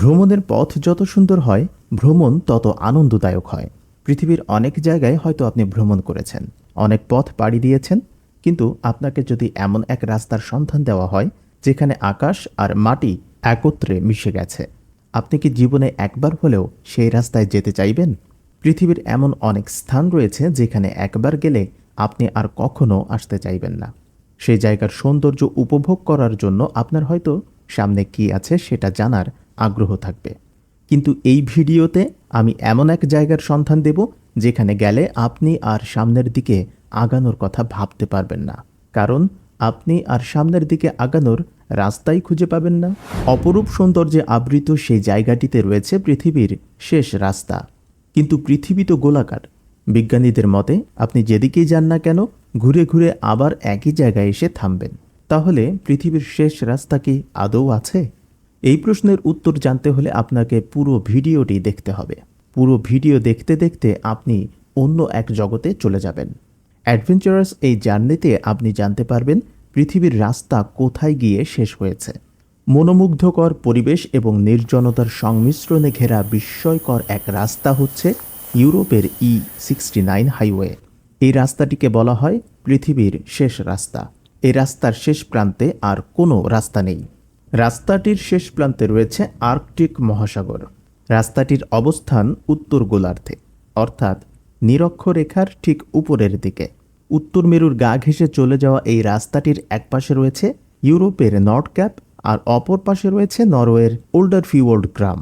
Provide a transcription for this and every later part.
ভ্রমণের পথ যত সুন্দর হয়, ভ্রমণ তত আনন্দদায়ক হয়। পৃথিবীর অনেক জায়গায় হয়তো আপনি ভ্রমণ করেছেন, অনেক পথ পাড়ি দিয়েছেন, কিন্তু আপনাকে যদি এমন এক রাস্তার সন্ধান দেওয়া হয়, যেখানে আকাশ আর মাটি একত্রে মিশে গেছে, আপনি কি জীবনে একবার হলেও সেই রাস্তায় যেতে চাইবেন? পৃথিবীর এমন অনেক স্থান রয়েছে যেখানে একবার গেলে আপনি আর কখনো আসতে চাইবেন না। সেই জায়গার সৌন্দর্য উপভোগ করার জন্য আপনার হয়তো সামনে কি আছে সেটা জানার আগ্রহ থাকবে। কিন্তু এই ভিডিওতে আমি এমন এক জায়গার সন্ধান দেব, যেখানে গেলে আপনি আর সামনের দিকে আগানোর কথা ভাবতে পারবেন না। কারণ আপনি আর সামনের দিকে আগানোর রাস্তাই খুঁজে পাবেন না। অপরূপ সৌন্দর্যে আবৃত সেই জায়গাটিতে রয়েছে পৃথিবীর শেষ রাস্তা। কিন্তু পৃথিবী তো গোলাকার। বিজ্ঞানীদের মতে, আপনি যেদিকেই যান না কেন, ঘুরে ঘুরে আবার একই জায়গায় এসে থামবেন। তাহলে পৃথিবীর শেষ রাস্তা কি আদৌ আছে? এই প্রশ্নের উত্তর জানতে হলে আপনাকে পুরো ভিডিওটি দেখতে হবে। পুরো ভিডিও দেখতে দেখতে আপনি অন্য এক জগতে চলে যাবেন। অ্যাডভেঞ্চারাস এই জার্নিতে আপনি জানতে পারবেন পৃথিবীর রাস্তা কোথায় গিয়ে শেষ হয়েছে। মনোমুগ্ধকর পরিবেশ এবং নির্জনতার সংমিশ্রণে ঘেরা বিস্ময়কর এক রাস্তা হচ্ছে ইউরোপের ই সিক্সটি নাইন হাইওয়ে। এই রাস্তাটিকে বলা হয় পৃথিবীর শেষ রাস্তা। এই রাস্তার শেষ প্রান্তে আর কোনো রাস্তা নেই। রাস্তাটির শেষ প্রান্তে রয়েছে আর্কটিক মহাসাগর। রাস্তাটির অবস্থান উত্তর গোলার্ধে, অর্থাৎ নিরক্ষরেখার ঠিক উপরের দিকে। উত্তর মেরুর গা ঘেঁষে চলে যাওয়া এই রাস্তাটির একপাশে রয়েছে ইউরোপের নর্থ ক্যাপ আর অপর পাশে রয়েছে নরওয়ের ওল্ডার ফিওল্ড গ্রাম।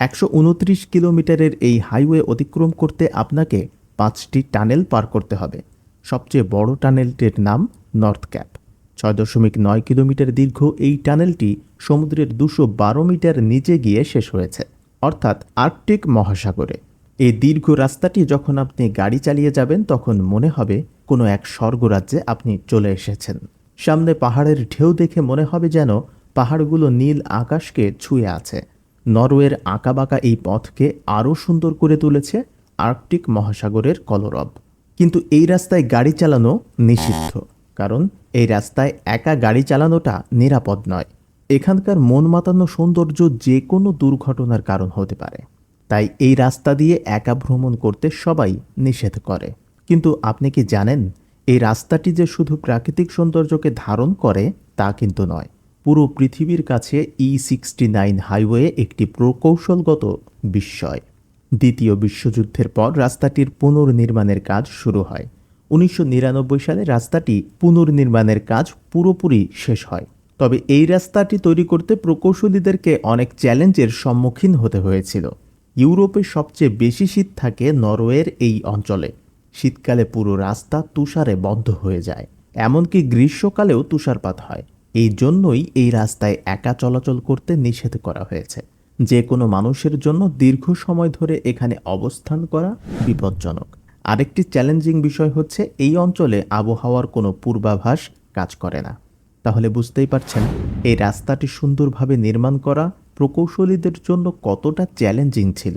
একশো উনত্রিশ কিলোমিটারের এই হাইওয়ে অতিক্রম করতে আপনাকে পাঁচটি টানেল পার করতে হবে। সবচেয়ে বড় টানেলটির নাম নর্থ ক্যাপ। ছয় দশমিক নয় কিলোমিটার দীর্ঘ এই টানেলটি সমুদ্রের দুশো বারো মিটার নিচে গিয়ে শেষ হয়েছে, অর্থাৎ আর্কটিক মহাসাগরে। এই দীর্ঘ রাস্তাটি যখন আপনি গাড়ি চালিয়ে যাবেন, তখন মনে হবে কোনো এক স্বর্গরাজ্যে আপনি চলে এসেছেন। সামনে পাহাড়ের ঢেউ দেখে মনে হবে যেন পাহাড়গুলো নীল আকাশকে ছুঁয়ে আছে। নরওয়ের আঁকাবাঁকা এই পথকে আরও সুন্দর করে তুলেছে আর্কটিক মহাসাগরের কলরব। কিন্তু এই রাস্তায় গাড়ি চালানো নিষিদ্ধ, কারণ এই রাস্তায় একা গাড়ি চালানোটা নিরাপদ নয়। এখানকার মন মাতানো সৌন্দর্য যে কোনো দুর্ঘটনার কারণ হতে পারে। তাই এই রাস্তা দিয়ে একা ভ্রমণ করতে সবাই নিষেধ করে। কিন্তু আপনি কি জানেন, এই রাস্তাটি যে শুধু প্রাকৃতিক সৌন্দর্যকে ধারণ করে, তা কিন্তু নয়। পুরো পৃথিবীর কাছে ই সিক্সটি নাইন হাইওয়ে একটি প্রকৌশলগত বিস্ময়। দ্বিতীয় বিশ্বযুদ্ধের পর রাস্তাটির পুনর্নির্মাণের কাজ শুরু হয়। উনিশশো নিরানব্বই সালে রাস্তাটি পুনর্নির্মাণের কাজ পুরোপুরি শেষ হয়। তবে এই রাস্তাটি তৈরি করতে প্রকৌশলীদেরকে অনেক চ্যালেঞ্জের সম্মুখীন হতে হয়েছিল। ইউরোপে সবচেয়ে বেশি শীত থাকে নরওয়ের এই অঞ্চলে। শীতকালে পুরো রাস্তা তুষারে বন্ধ হয়ে যায়। এমনকি গ্রীষ্মকালেও তুষারপাত হয়। এই জন্যই এই রাস্তায় একা চলাচল করতে নিষেধ করা হয়েছে। যে কোনো মানুষের জন্য দীর্ঘ সময় ধরে এখানে অবস্থান করা বিপজ্জনক। আরেকটি চ্যালেঞ্জিং বিষয় হচ্ছে এই অঞ্চলে আবহাওয়ার কোনো পূর্বাভাস কাজ করে না। তাহলে বুঝতেই পারছেন, এই রাস্তাটি সুন্দরভাবে নির্মাণ করা প্রকৌশলীদের জন্য কতটা চ্যালেঞ্জিং ছিল।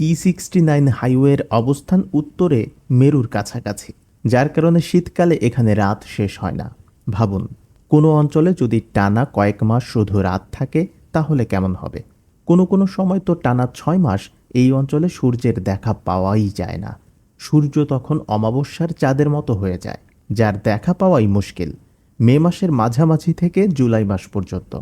ই সিক্সটি নাইন হাইওয়ের অবস্থান উত্তরে মেরুর কাছাকাছি, যার কারণে শীতকালে এখানে রাত শেষ হয় না। ভাবুন, কোনো অঞ্চলে যদি টানা কয়েক মাস শুধু রাত থাকে, তাহলে কেমন হবে? কোনো কোনো সময় তো টানা ছয় মাস এই অঞ্চলে সূর্যের দেখা পাওয়াই যায় না। সূর্য তখন অমাবস্যার চাঁদের মতো হয়ে যায়, যার দেখা পাওয়াই মুশকিল। মে মাসের মাঝামাঝি থেকে জুলাই মাস পর্যন্ত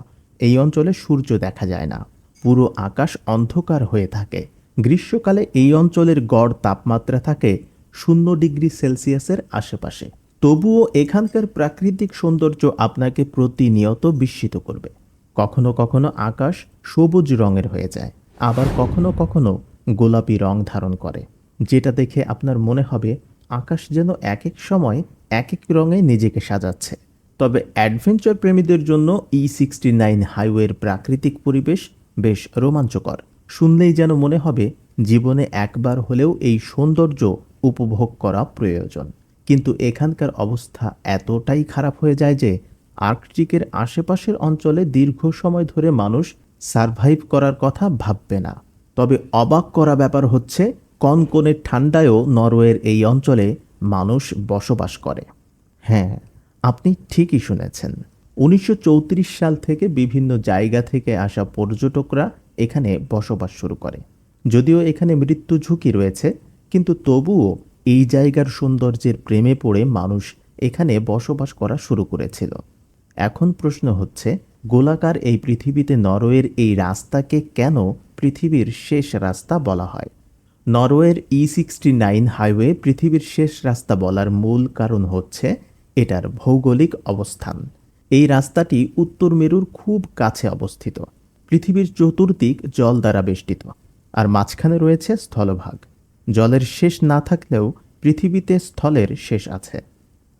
এই অঞ্চলে সূর্য দেখা যায় না। পুরো আকাশ অন্ধকার হয়ে থাকে। গ্রীষ্মকালে এই অঞ্চলের গড় তাপমাত্রা থাকে শূন্য ডিগ্রি সেলসিয়াসের আশেপাশে। তবুও এখানকার প্রাকৃতিক সৌন্দর্য আপনাকে প্রতিনিয়ত বিস্মিত করবে। কখনো কখনো আকাশ সবুজ রঙের হয়ে যায়, আবার কখনো কখনো গোলাপি রং ধারণ করে। যেটা দেখে আপনার মনে হবে আকাশ যেন এক এক সময় এক এক রঙে নিজেকে সাজাচ্ছে। তবে অ্যাডভেঞ্চার প্রেমীদের জন্য ই সিক্সটি নাইন হাইওয়ের প্রাকৃতিক পরিবেশ বেশ রোমাঞ্চকর। শুনলেই যেন মনে হবে জীবনে একবার হলেও এই সৌন্দর্য উপভোগ করা প্রয়োজন। কিন্তু এখানকার অবস্থা এতটাই খারাপ হয়ে যায় যে আর্কটিকের আশেপাশের অঞ্চলে দীর্ঘ সময় ধরে মানুষ সারভাইভ করার কথা ভাববে না। তবে অবাক করা ব্যাপার হচ্ছে কনকনে ঠান্ডায়ও নরওয়ের এই অঞ্চলে মানুষ বসবাস করে। হ্যাঁ আপনি ঠিকই শুনেছেন। উনিশশো চৌত্রিশ সাল থেকে বিভিন্ন জায়গা থেকে আসা পর্যটকরা এখানে বসবাস শুরু করে। যদিও এখানে মৃত্যু ঝুঁকি রয়েছে, কিন্তু তবুও এই জায়গার সৌন্দর্যের প্রেমে পড়ে মানুষ এখানে বসবাস করা শুরু করেছিল। এখন প্রশ্ন হচ্ছে, গোলাকার এই পৃথিবীতে নরওয়ের এই রাস্তাকে কেন পৃথিবীর শেষ রাস্তা বলা হয়? নরওয়ের ই সিক্সটি নাইন হাইওয়ে পৃথিবীর শেষ রাস্তা বলার মূল কারণ হচ্ছে এটার ভৌগোলিক অবস্থান। এই রাস্তাটি উত্তর মেরুর খুব কাছে অবস্থিত, পৃথিবীর চতুর্দিক জল দ্বারা বেষ্টিত, আর মাঝখানে রয়েছে স্থলভাগ। জলের শেষ না থাকলেও পৃথিবীতে স্থলের শেষ আছে।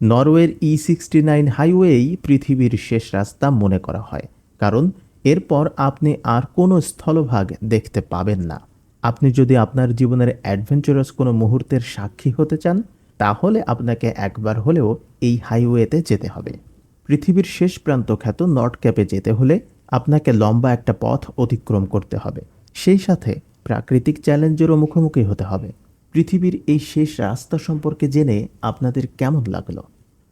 নরওয়ের ই সিক্সটি নাইন হাইওয়েই পৃথিবীর শেষ রাস্তা মনে করা হয়, কারণ এরপর আপনি আর কোনো স্থলভাগ দেখতে পাবেন না। আপনি যদি আপনার জীবনের অ্যাডভেঞ্চারাস কোনো মুহূর্তের সাক্ষী হতে চান, তাহলে আপনাকে একবার হলেও এই হাইওয়েতে যেতে হবে। পৃথিবীর শেষ প্রান্ত খ্যাত নর্থ ক্যাপে যেতে হলে আপনাকে লম্বা একটা পথ অতিক্রম করতে হবে। সেই সাথে প্রাকৃতিক চ্যালেঞ্জেরও মুখোমুখি হতে হবে। পৃথিবীর এই শেষ রাস্তা সম্পর্কে জেনে আপনাদের কেমন লাগল?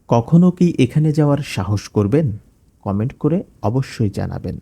কখনো কি এখানে যাওয়ার সাহস করবেন? কমেন্ট করে অবশ্যই জানাবেন।